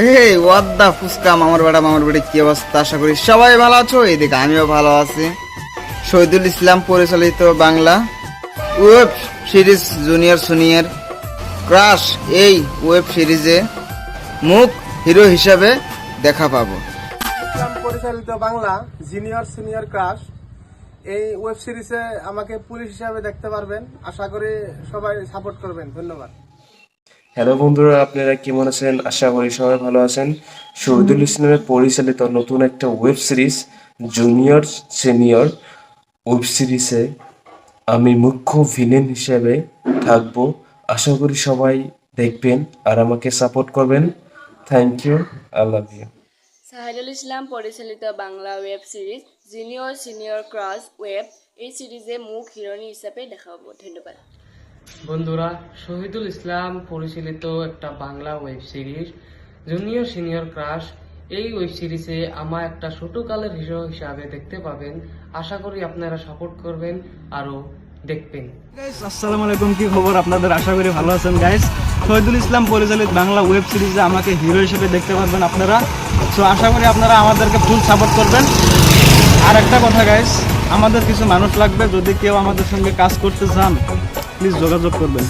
এই ওয়াদ্দা ফুসকা মামার বেড়া মামার বেড়ে কি অবস্থা? আশা করি সবাই ভালো আছো। এদিকে আমিও ভালো আছি। শহীদুল ইসলাম পরিচালিত Bangla. Web series, junior, senior. Crush, এই ওয়েব সিরিজে মুখ হিরো হিসাবে দেখা পাবো। পরিচালিত বাংলা, জিনিয়র, সিনিয়র, ক্রাশ। এই ওয়েব সিরিজে আমাকে পুলিশ হিসাবে দেখতে পারবেন। আশা করি সবাই সাপোর্ট করবেন। ধন্যবাদ। হ্যালো বন্ধুরা আপনারা কেমন আছেন? আশা করি সবাই ভালো আছেন। শহীদুল ইসলামের পরিচালিত নতুন একটা web series junior senior web সিরিজে আমি মুখ্য ভিলেন হিসেবে থাকব। আশা করি সবাই দেখবেন আর আমাকে সাপোর্ট করবেন। Thank you I love you Shahidul Islam পরিচালিত Bangla web series junior senior crush web এই সিরিজে মুখ হিরোইন হিসাবে দেখাবো। ধন্যবাদ। বন্ধুরা, শহীদুল ইসলাম পরিচালিত একটা Bangla web series junior senior crush এই ওয়েব সিরিজে আমার একটা ছোটকালের হিরো হিসাবে দেখতে পাবেন। আশা করি আপনারা সাপোর্ট করবেন, আরও দেখবেন। আসসালামু আলাইকুম, কি খবর আপনাদের? আশা করি ভালো আছেন গাইস শহীদুল ইসলাম পরিচালিত বাংলা ওয়েব সিরিজে আমাকে হিরো হিসেবে দেখতে পারবেন আপনারা। সো আশা করি আপনারা আমাদেরকে ফুল সাপোর্ট করবেন। আর একটা কথা গাইস আমাদের কিছু মানুষ লাগবে, যদি কেউ আমাদের সঙ্গে কাজ করতে চান প্লিজ যোগাযোগ করবেন।